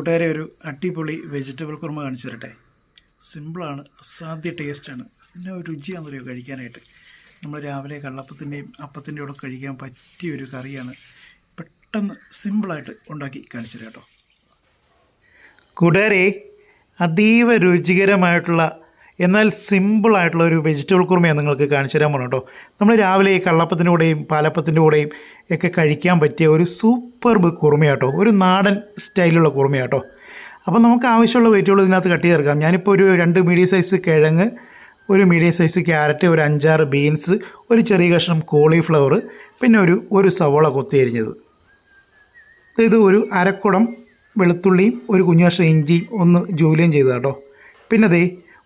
കൂട്ടുകാരെ ഒരു അടിപൊളി വെജിറ്റബിൾ കുറുമ കാണിച്ചു തരട്ടെ. സിമ്പിളാണ് അസാധ്യ ടേസ്റ്റാണ്. പിന്നെ ഒരു രുചിയാണെന്നറിയോ കഴിക്കാനായിട്ട്. നമ്മൾ രാവിലെ കള്ളപ്പത്തിന്റെയും അപ്പത്തിന്റെയും കൂടെ കഴിക്കാൻ പറ്റിയ ഒരു കറിയാണ് പെട്ടെന്ന് സിമ്പിളായിട്ട് ഉണ്ടാക്കി കാണിച്ചു തരാം കേട്ടോ. കൂട്ടുകാരെ അതീവ രുചികരമായിട്ടുള്ള എന്നാൽ സിമ്പിളായിട്ടുള്ള ഒരു വെജിറ്റബിൾ കുറുമയാണ് നിങ്ങൾക്ക് കാണിച്ചു തരാൻ പോകണം കേട്ടോ. നമ്മൾ രാവിലെ ഈ കള്ളപ്പത്തിന്റെ കൂടെയും പാലപ്പത്തിന്റെ കൂടെയും ഒക്കെ കഴിക്കാൻ പറ്റിയ ഒരു സൂപ്പർബ് കുറുമയാട്ടോ ഒരു നാടൻ സ്റ്റൈലുള്ള കുറുമയാട്ടോ അപ്പോൾ നമുക്ക് ആവശ്യമുള്ള വെജിറ്റബിൾ ഇതിനകത്ത് കട്ട് ചേർക്കാം ഞാനിപ്പോൾ ഒരു രണ്ട് മീഡിയം സൈസ് കിഴങ്ങ് ഒരു മീഡിയം സൈസ് ക്യാരറ്റ് ഒരു അഞ്ചാറ് ബീൻസ് ഒരു ചെറിയ കഷ്ണം കോളിഫ്ലവർ പിന്നെ ഒരു ഒരു സവോള കൊത്തിയരിഞ്ഞത് ഇത് ഒരു അരക്കുടം വെളുത്തുള്ളിയും ഒരു കുഞ്ഞു കഷ്ണം ഇഞ്ചിയും ഒന്ന് ജൂലിയും ചെയ്തതാട്ടോ പിന്നെ ദേ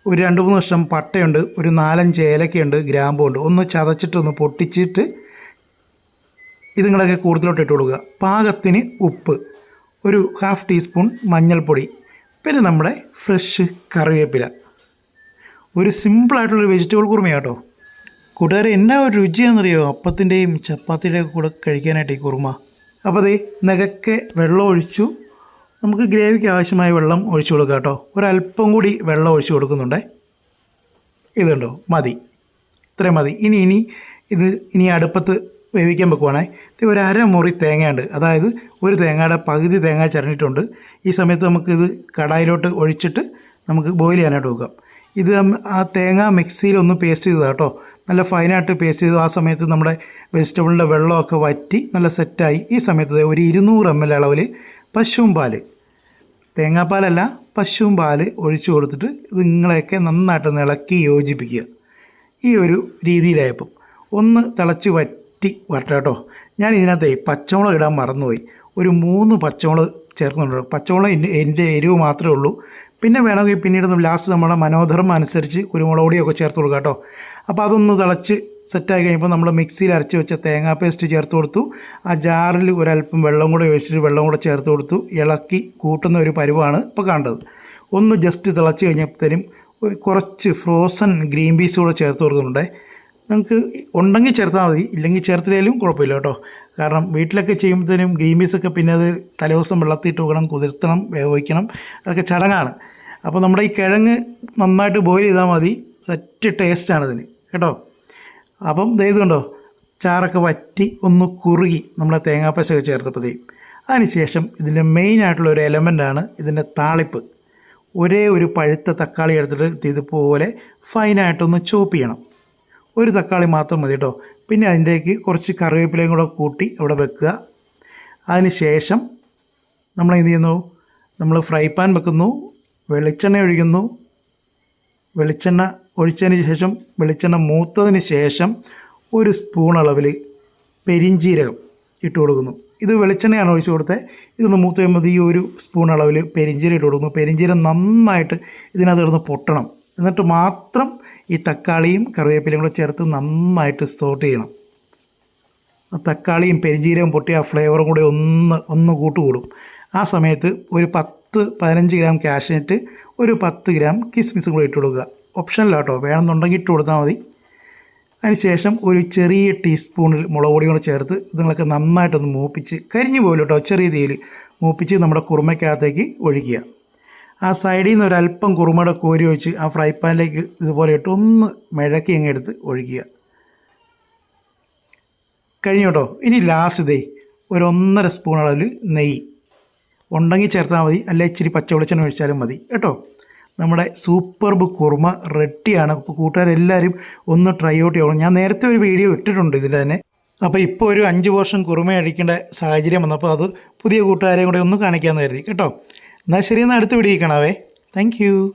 ഒരു രണ്ട് മൂന്ന് വർഷം പട്ടയുണ്ട് ഒരു നാലഞ്ച് ഏലക്കയുണ്ട് ഗ്രാമ്പുണ്ട്. ഒന്ന് ചതച്ചിട്ട് ഒന്ന് പൊട്ടിച്ചിട്ട് ഇതുങ്ങളൊക്കെ കൂടുതലോട്ട് ഇട്ട് കൊടുക്കുക. പാകത്തിന് ഉപ്പ് ഒരു ഹാഫ് ടീസ്പൂൺ മഞ്ഞൾപ്പൊടി പിന്നെ നമ്മുടെ ഫ്രഷ് കറിവേപ്പില. ഒരു സിമ്പിളായിട്ടുള്ളൊരു വെജിറ്റബിൾ കുറുമയാണ് കേട്ടോ. കൂട്ടുകാരെ എന്നാ ഒരു രുചിയാണെന്നറിയോ? അപ്പത്തിന്റെയും ചപ്പാത്തിയുടെയും കൂടെ കഴിക്കാനായിട്ട് ഈ കുറുമ. അപ്പോൾ അതേ നഗക്കെ വെള്ളം ഒഴിച്ചു. നമുക്ക് ഗ്രേവിക്ക് ആവശ്യമായ വെള്ളം ഒഴിച്ചു കൊടുക്കുക കേട്ടോ. ഒരല്പം കൂടി വെള്ളം ഒഴിച്ചു കൊടുക്കുന്നുണ്ടേ. ഇതുണ്ടോ മതി. ഇത്രയും മതി. ഇനി ഇനി ഇത് ഇനി അടുപ്പത്ത് വേവിക്കാൻ വെക്കുവാണേ. ഇത് ഒരു അരമുറി തേങ്ങയുണ്ട്. അതായത് ഒരു തേങ്ങയുടെ പകുതി തേങ്ങ ചരണിട്ടുണ്ട് ഈ സമയത്ത് നമുക്കിത് കടായിലോട്ട് ഒഴിച്ചിട്ട് നമുക്ക് ബോയിൽ ചെയ്യാനായിട്ട് വെക്കാം. ഇത് ആ തേങ്ങ മിക്സിയിൽ ഒന്ന് പേസ്റ്റ് ചെയ്തതാണ് കേട്ടോ. നല്ല ഫൈനായിട്ട് പേസ്റ്റ് ചെയ്തു. ആ സമയത്ത് നമ്മുടെ വെജിറ്റബിളിന്റെ വെള്ളമൊക്കെ വറ്റി നല്ല സെറ്റായി ഈ സമയത്ത് ഒരു ഇരുന്നൂറ് എം എൽ അളവിൽ പശുവും പാൽ. തേങ്ങാപ്പാലല്ല പശുവും പാൽ ഒഴിച്ചു കൊടുത്തിട്ട് നിങ്ങളെയൊക്കെ നന്നായിട്ട് ഇളക്കി യോജിപ്പിക്കുക. ഈ ഒരു രീതിയിലായപ്പം. ഒന്ന് തിളച്ച് വറ്റി വരട്ടെ ഞാൻ ഇതിനകത്ത് പച്ചമുളക് ഇടാൻ മറന്നുപോയി. ഒരു മൂന്ന് പച്ചമുളക് ചേർക്കുന്നുണ്ട്. പച്ചമുളക് എന്റെ എരിവ് മാത്രമേ ഉള്ളൂ. പിന്നെ വേണമെങ്കിൽ പിന്നീട് ലാസ്റ്റ് നമ്മുടെ മനോധർമ്മം അനുസരിച്ച് കുരുമുളക് പൊടിയൊക്കെ ചേർത്ത് കൊടുക്കുക കേട്ടോ. അപ്പോൾ അതൊന്ന് തിളച്ച് സെറ്റായി കഴിയുമ്പോൾ നമ്മൾ മിക്സിയിൽ അരച്ച് വെച്ച തേങ്ങാ പേസ്റ്റ് ചേർത്ത് കൊടുത്തു. ആ ജാറിൽ ഒരല്പം വെള്ളം കൂടെ ഒഴിച്ചിട്ട് വെള്ളം കൂടെ ചേർത്ത് കൊടുത്തു. ഇളക്കി കൂട്ടുന്ന ഒരു പരുവാണ് ഇപ്പോൾ കണ്ടത് ഒന്ന് ജസ്റ്റ് തിളച്ച് കഴിഞ്ഞപ്പോഴത്തേനും കുറച്ച് ഫ്രോസൺ ഗ്രീൻ പീസ് കൂടെ ചേർത്ത് കൊടുക്കുന്നുണ്ട്. നമുക്ക് ഉണ്ടെങ്കിൽ ചേർത്താൽ മതി ഇല്ലെങ്കിൽ ചേർത്തില്ലേലും കുഴപ്പമില്ല കേട്ടോ. കാരണം വീട്ടിലൊക്കെ ചെയ്യുമ്പോഴത്തേനും ഗ്രീൻ പീസൊക്കെ പിന്നെ അത് തലേദിവസം വെള്ളത്തിട്ട് വെക്കണം കുതിർത്തണം വേവിക്കണം അതൊക്കെ ചടങ്ങാണ്. അപ്പോൾ നമ്മുടെ ഈ കിഴങ്ങ് നന്നായിട്ട് ബോയിൽ ചെയ്താൽ മതി സെറ്റ് ടേസ്റ്റാണ് ഇതിന് കേട്ടോ. അപ്പം കണ്ടോ ചാറൊക്കെ വറ്റി ഒന്ന് കുറുകി നമ്മുടെ തേങ്ങാപ്പശൊക്കെ ചേർത്തപ്പോഴത്തേക്കും. അതിനുശേഷം ഇതിന്റെ മെയിനായിട്ടുള്ള ഒരു എലമെന്റാണ് ഇതിന്റെ താളിപ്പ്. ഒരേ ഒരു പഴുത്ത തക്കാളി എടുത്തിട്ട് ഇത് ഇതുപോലെ ഫൈനായിട്ടൊന്ന് ചോപ്പ് ചെയ്യണം. ഒരു തക്കാളി മാത്രം മതി കേട്ടോ. പിന്നെ അതിന്റേക്ക് കുറച്ച് കറിവേപ്പിലയും കൂടെ കൂട്ടി അവിടെ വെക്കുക. അതിന് ശേഷം നമ്മൾ എന്ത് ചെയ്യുന്നു? നമ്മൾ ഫ്രൈ പാൻ വെക്കുന്നു വെളിച്ചെണ്ണ ഒഴിക്കുന്നു. വെളിച്ചെണ്ണ ഒഴിച്ചതിന് ശേഷം വെളിച്ചെണ്ണ മൂത്തതിന് ശേഷം ഒരു സ്പൂൺ അളവിൽ പെരിഞ്ചീരകം ഇട്ട് കൊടുക്കുന്നു. ഇത് വെളിച്ചെണ്ണയാണ് ഒഴിച്ചു കൊടുത്തത്. ഇതൊന്ന് മൂത്ത് കഴിയുമ്പോൾ ഈ ഒരു സ്പൂൺ അളവിൽ പെരിഞ്ചീരം ഇട്ട് കൊടുക്കുന്നു. പെരിഞ്ചീരം നന്നായിട്ട് ഇതിനകത്ത് കിടന്ന് പൊട്ടണം. എന്നിട്ട് മാത്രം ഈ തക്കാളിയും കറിവേപ്പിലയും കൂടെ ചേർത്ത് നന്നായിട്ട് സോട്ട് ചെയ്യണം. ആ തക്കാളിയും പെരിഞ്ചീരവും പൊട്ടി ആ ഫ്ലേവറും കൂടി ഒന്ന് ഒന്ന് കൂട്ടുകൂടും. ആ സമയത്ത് ഒരു പത്ത് പതിനഞ്ച് ഗ്രാം കാഷ്നട്ട് ഒരു പത്ത് ഗ്രാം കിസ്മിസും കൂടി ഇട്ട് കൊടുക്കുക. ഓപ്ഷനിലാട്ടോ വേണമെന്നുണ്ടെങ്കിൽ ഇട്ട് കൊടുത്താൽ മതി. അതിനുശേഷം ഒരു ചെറിയ ടീസ്പൂണിൽ മുളക് പൊടി കൂടെ ചേർത്ത് ഇതുങ്ങളൊക്കെ നന്നായിട്ടൊന്ന് മൂപ്പിച്ച് കരിഞ്ഞു പോലും കേട്ടോ ചെറിയ തീയിൽ മൂപ്പിച്ച് നമ്മുടെ കുറുമയ്ക്കകത്തേക്ക് ഒഴിക്കുക. ആ സൈഡിൽ നിന്ന് ഒരല്പം കുറുമട കോരി ഒഴിച്ച് ആ ഫ്രൈ പാനിലേക്ക് ഇതുപോലെ ഇട്ട് ഒന്ന് മിഴക്കി അങ്ങ് എടുത്ത് ഒഴിക്കുക. കഴിഞ്ഞു കേട്ടോ. ഇനി ലാസ്റ്റ് ദേ ഒരു ഒന്നര സ്പൂൺ അളവിൽ നെയ്യ്. ഉണ്ടെങ്കിൽ ചേർത്താൽ മതി. അല്ല ഇച്ചിരി പച്ച വെളിച്ചെണ്ണ ഒഴിച്ചാലും മതി. കേട്ടോ. നമ്മുടെ സൂപ്പർബ് കുറുമ റെഡിയാണ് അപ്പോൾ കൂട്ടുകാരെല്ലാവരും ഒന്ന് ട്രൈ ഔട്ട് ചെയ്യണം. ഞാൻ നേരത്തെ ഒരു വീഡിയോ ഇട്ടിട്ടുണ്ട് ഇതിൽ തന്നെ. അപ്പോൾ ഇപ്പോൾ ഒരു അഞ്ച് വർഷം കുറുമ അടിക്കേണ്ട സാഹചര്യം വന്നപ്പോൾ അത് പുതിയ കൂട്ടുകാരെയും കൂടെ ഒന്ന് കാണിക്കാമെന്ന് കരുതി. കേട്ടോ. എന്നാൽ ശരി എന്നാൽ അടുത്ത് പിടിയിക്കണവേ. Thank thank